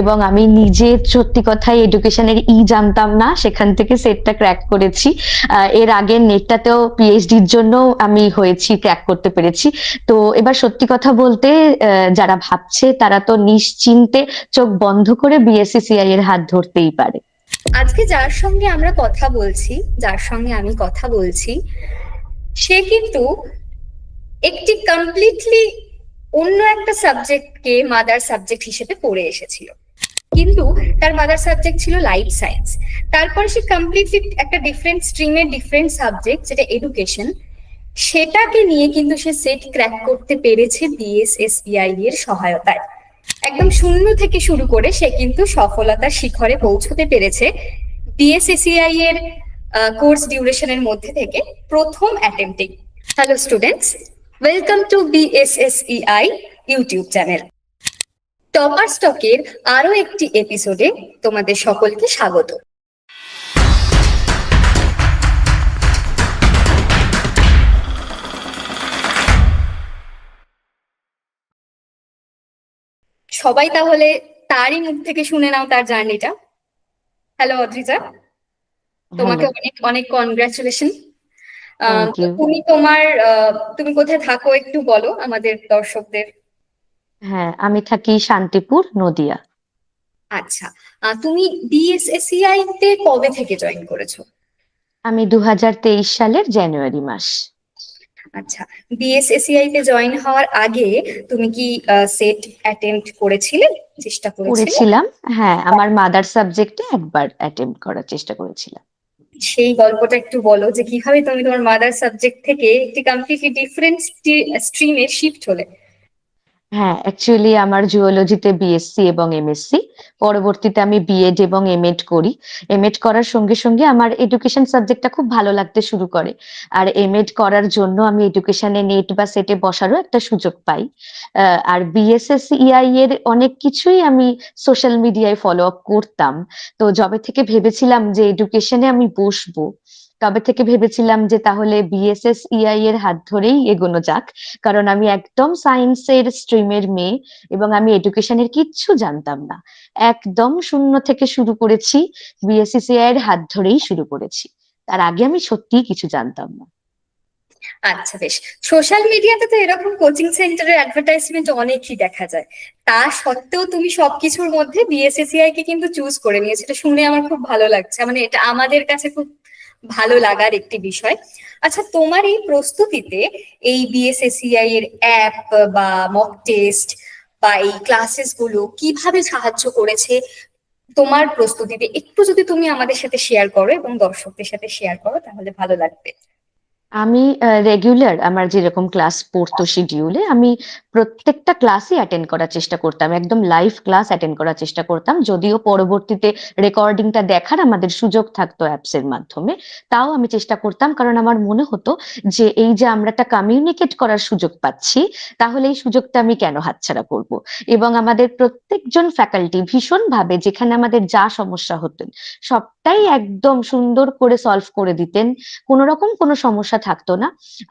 এবং আমি নিজে সত্যি কথাই এডুকেশনের ই জানতাম না, সেখান থেকে সেটটা ক্র্যাক করেছি। এর আগে নেটটাতেও পিএইচডির জন্য আমি হয়েছি ক্র্যাক করতে পেরেছি। তো এবার সত্যি কথা বলতে যারা ভাবছে, তারা তো নিশ্চিন্তে চোখ বন্ধ করে বিএসসিসিআই এর হাত ধরতেই পারে। আজকে যার সঙ্গে আমরা কথা বলছি, যার সঙ্গে আমি কথা বলছি, সে কিন্তু একটি কমপ্লিটলি অন্য একটা সাবজেক্টকে মাদার সাবজেক্ট হিসেবে পড়ে এসেছিল। কিন্তু তার মাদার সাবজেক্ট ছিল লাইফ সায়েন্স তারপরে সে কমপ্লিটলি একটা ডিফারেন্ট স্ট্রিমের ডিফারেন্ট সাবজেক্ট যেটা এডুকেশন সেটাকে নিয়ে কিন্তু সে সেট ক্র্যাক করতে পেরেছে বিএসএসবিআই এর সহায়তায়। একদম শূন্য থেকে শুরু করে সে কিন্তু সফলতার শিখরে পৌঁছতে পেরেছে বিএসএসিআই এর কোর্স ডিউরেশনের মধ্যে থেকে প্রথম attempting hello students welcome to BSSEI YouTube channel topper স্টকের আরও একটি এপিসোডে তোমাদের সকলকে স্বাগত সবাই তাহলে তারই মুখ থেকে শুনে নাও তার জার্নিটা হ্যালো অদ্রিজা তোমাকে Hello. অনেক অনেক কনগ্রাচুলেশন. তুমি তোমার তুমি কোথায় থাকো একটু বলো আমাদের দর্শকদের। হ্যাঁ আমি থাকি শান্তিপুর নদিয়া। আচ্ছা তুমি বিএসএসিআই তে কবে থেকে জয়েন করেছ? আমি দু হাজার তেইশ সালের জানুয়ারি মাস। আচ্ছা বিএসএসিআই তে জয়েন হওয়ার আগে তুমি কি সেট অ্যাটেম্পট করেছিলে? চেষ্টা করেছিলাম হ্যাঁ আমার মাদার সাবজেক্টে একবার অ্যাটেম্প করার চেষ্টা করেছিলাম। সেই গল্পটা একটু বলো যে কীভাবে তুমি তোমার মাদার সাবজেক্ট থেকে একটি কমপ্লিটলি ডিফারেন্ট স্ট্রিমে শিফট হলে। হ্যাঁ অ্যাকচুয়ালি আমার জুওলজিতে বিএসসি এবং এমএসসি পরবর্তীতে আমি বিএড এবং এমএড করি। এমএড করার সঙ্গে সঙ্গে আমার এডুকেশন সাবজেক্টটা খুব ভালো লাগতে শুরু করে। আর এমএড করার জন্য আমি এডুকেশনে নেট বা সেটে বসারও একটা সুযোগ পাই। আর বিএসএসইআই এর অনেক কিছুই আমি সোশ্যাল মিডিয়ায় ফলো আপ করতাম। তো যবে থেকে ভেবেছিলাম যে এডুকেশনে আমি বসবো। তবে থেকে ভেবেছিলাম যে তাহলে বিএসএসইআই এর হাত ধরেই এগোনো যাক, কারণ আমি একদম সায়েন্সের স্ট্রিমের মেয়ে এবং আমি এডুকেশনের কিচ্ছু জানতাম না। একদম শূন্য থেকে শুরু করেছি বিএসসিসিআই এর হাত ধরেই শুরু করেছি। তার আগে আমি সত্যিই কিছু জানতাম না। আচ্ছা বেশ। সোশ্যাল মিডিয়াতে তো এরকম কোচিং সেন্টারের অ্যাডভার্টাইজমেন্ট অনেকই দেখা যায়। তা সত্ত্বেও তুমি সবকিছুর মধ্যে বিএসএসিআই কে কিন্তু চুজ করে নিয়েছো। এটা শুনে আমার খুব ভালো লাগছে। মানে এটা আমাদের কাছে খুব ভালো লাগার একটি বিষয়। আচ্ছা তোমার এই প্রস্তুতিতে এই বিএসএসিআই এর অ্যাপ বা মক টেস্ট বা এই ক্লাসেসগুলো কীভাবে সাহায্য করেছে? তোমার প্রস্তুতিতে একটু যদি তুমি আমাদের সাথে শেয়ার করো এবং দর্শকদের সাথে শেয়ার করো, তাহলে ভালো লাগবে। আমি রেগুলার আমার যেরকম ক্লাস পড়তো শিডিউলে আমি প্রত্যেকটা ক্লাসই অ্যাটেন্ড করার চেষ্টা করতাম। একদম লাইভ ক্লাস অ্যাটেন্ড করার চেষ্টা করতাম। যদিও পরবর্তীতে রেকর্ডিংটা দেখার আমাদের সুযোগ থাকতো অ্যাপস এর মাধ্যমে, তাও আমি চেষ্টা করতাম। কারণ আমার মনে হতো যে এই যে আমরা একটা কমিউনিকেট করার সুযোগ পাচ্ছি, তাহলে এই সুযোগটা আমি কেন হাতছাড়া করব? এবং আমাদের প্রত্যেকজন ফ্যাকাল্টি ভীষণভাবে যেখানে আমাদের যা সমস্যা হতেন, সবটাই একদম সুন্দর করে সলভ করে দিতেন। কোনো রকম কোনো সমস্যা থাকতো না।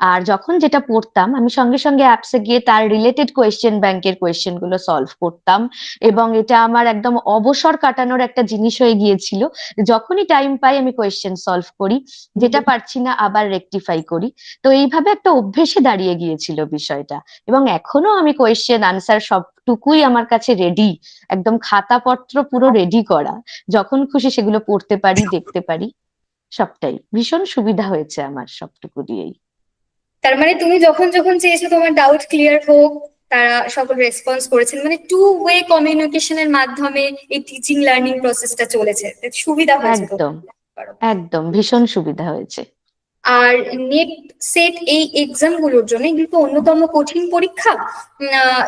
আর যখন যেটা পড়তাম, আমি সঙ্গে সঙ্গে অ্যাপসে গিয়ে তার রিলেটেড কোয়েশ্চেন ব্যাংকের কোয়েশ্চেনগুলো সলভ করতাম এবং এটা আমার একদম অবসর কাটানোর একটা জিনিস হয়ে গিয়েছিল। যখনই টাইম পাই, আমি কোয়েশ্চেন সলভ করি, যেটা পারছি না আবার রেকটিফাই করি। তো এইভাবে একটা অভ্যেসে দাঁড়িয়ে গিয়েছিল বিষয়টা। এবং এখনও আমি কোয়েশ্চেন আনসার সবটুকুই আমার কাছে রেডি একদম খাতাপত্র পুরো রেডি করা। যখন খুশি সেগুলো পড়তে পারি, দেখতে পারি। সবটাই। ভীষণ সুবিধা হয়েছে আমার সবটুকু দিয়েই। তার মানে তুমি যখন যখন চেয়েছো তোমার ডাউট ক্লিয়ার হোক তারা সকল রেসপন্স করেছেন। মানে টু ওয়ে কমিউনিকেশনের মাধ্যমে এই টিচিং লার্নিং প্রসেসটা চলেছে। সুবিধা হয়েছে একদম। একদম ভীষণ সুবিধা হয়েছে। আর নেট সেট এই এক্সামগুলোর জন্য এগুলো তো অন্যতম কঠিন পরীক্ষা?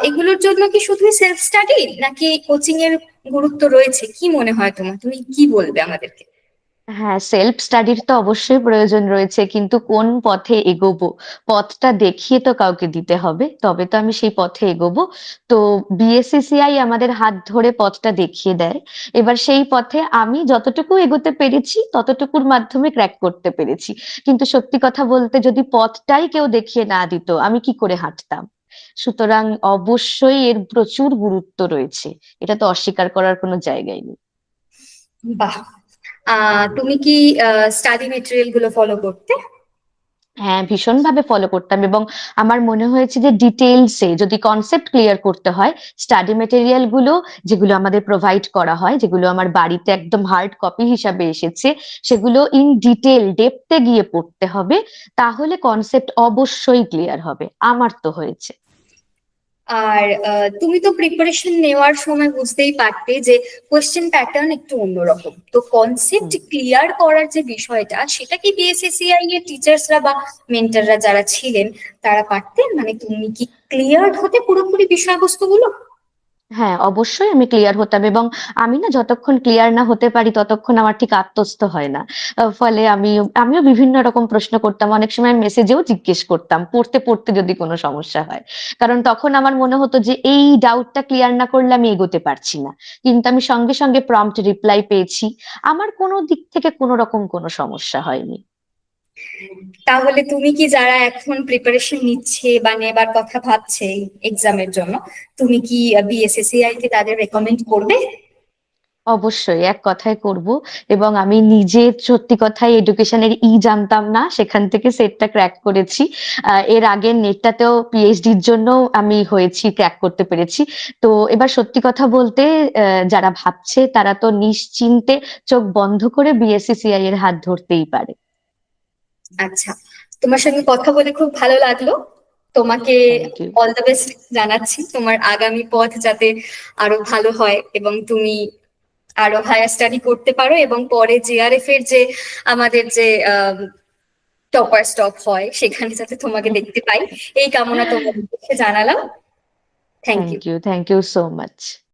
এগুলোর জন্য কি শুধুই সেলফ স্টাডি নাকি কোচিং এর গুরুত্ব রয়েছে? কি মনে হয় তোমার? তুমি কি বলবে আমাদেরকে? হ্যাঁ সেলফ স্টাডির তো অবশ্যই প্রয়োজন রয়েছে, কিন্তু কোন পথে এগোবো? পথটা দেখিয়ে তো কাউকে দিতে হবে, তবে তো আমি সেই পথে এগোবো। তো বিএসসিসিআই আমাদের হাত ধরে পথটা দেখিয়ে দেয়। এবার সেই পথে আমি যতটুকু এগোতে পেরেছি, ততটুকুর মাধ্যমে ক্র্যাক করতে পেরেছি। কিন্তু সত্যি কথা বলতে যদি পথটাই কেউ দেখিয়ে না দিত, আমি কি করে হাঁটতাম? সুতরাং অবশ্যই এর প্রচুর গুরুত্ব রয়েছে। এটা তো অস্বীকার করার কোনো জায়গাই নেই। বাহ! তুমি কি স্টাডি মেটেরিয়ালগুলো ফলো করতে? হ্যাঁ ভীষণভাবে ফলো করতাম এবং আমার মনে হয়েছে যে ডিটেলসে যদি কনসেপ্ট ক্লিয়ার করতে হয় স্টাডি মেটেরিয়ালগুলো যেগুলো আমাদের প্রোভাইড করা হয়, যেগুলো আমার বাড়িতে একদম হার্ড কপি হিসাবে এসেছে, সেগুলো ইন ডিটেল ডেপতে গিয়ে পড়তে হবে, তাহলে কনসেপ্ট অবশ্যই ক্লিয়ার হবে। আমার তো হয়েছে। আর তুমি তো প্রিপারেশন নেওয়ার সময় বুঝতেই পারতে যে কোয়েশ্চেন প্যাটার্ন একটু অন্যরকম। তো কনসেপ্ট ক্লিয়ার করার যে বিষয়টা সেটা কি বিএসএসিআই এর টিচার্সরা বা মেন্টাররা যারা ছিলেন তারা পারতেন? মানে তুমি কি ক্লিয়ার হতে পুরোপুরি বিষয়বস্তুগুলো? হ্যাঁ অবশ্যই আমি ক্লিয়ার হতাম এবং আমি না যতক্ষণ ক্লিয়ার না হতে পারি ততক্ষণ আমার ঠিক আত্মস্থ হয় না। ফলে আমি, আমিও বিভিন্ন রকম প্রশ্ন করতাম, অনেক সময় মেসেজেও জিজ্ঞেস করতাম, পড়তে পড়তে যদি কোনো সমস্যা হয়। কারণ তখন আমার মনে হতো যে এই ডাউটটা ক্লিয়ার না করলে আমি এগোতে পারছি না। কিন্তু আমি সঙ্গে সঙ্গে প্রম্পট রিপ্লাই পেয়েছি। আমার কোনো দিক থেকে কোনো রকম কোনো সমস্যা হয়নি। তাহলে তুমি কি যারা এখন প্রিপারেশন নিচ্ছে বা নেবার কথা ভাবছে এক্সামের জন্য, তুমি কি বিএসএসিআই কে তাদের রেকমেন্ড করবে? অবশ্যই, এক কথায় করব। এবং আমি নিজে সত্যি কথাই এডুকেশনের ই জানতাম না, সেখান থেকে সেটটা ক্র্যাক করেছি। এর আগের নেটটাতেও পিএইচডির জন্য আমি হয়েছি ক্র্যাক করতে পেরেছি। তো এবার সত্যি কথা বলতে যারা ভাবছে তারা তো নিশ্চিন্তে চোখ বন্ধ করে বিএসসিসিআই এর হাত ধরতেই পারে। আচ্ছা তোমার সঙ্গে কথা বলে খুব ভালো লাগল। তোমাকে অল দ্য বেস্ট জানাচ্ছি। তোমার আগামী পথ যাতে আরও ভালো হয় এবং তুমি আরও হায়ার স্টাডি করতে পারো এবং পরে জেআরএফ এর যে আমাদের যে টপার স্টপ হয় সেখানে যাতে তোমাকে দেখতে পাই। এই কামনা তোমার জানালাম। Thank you thank you so much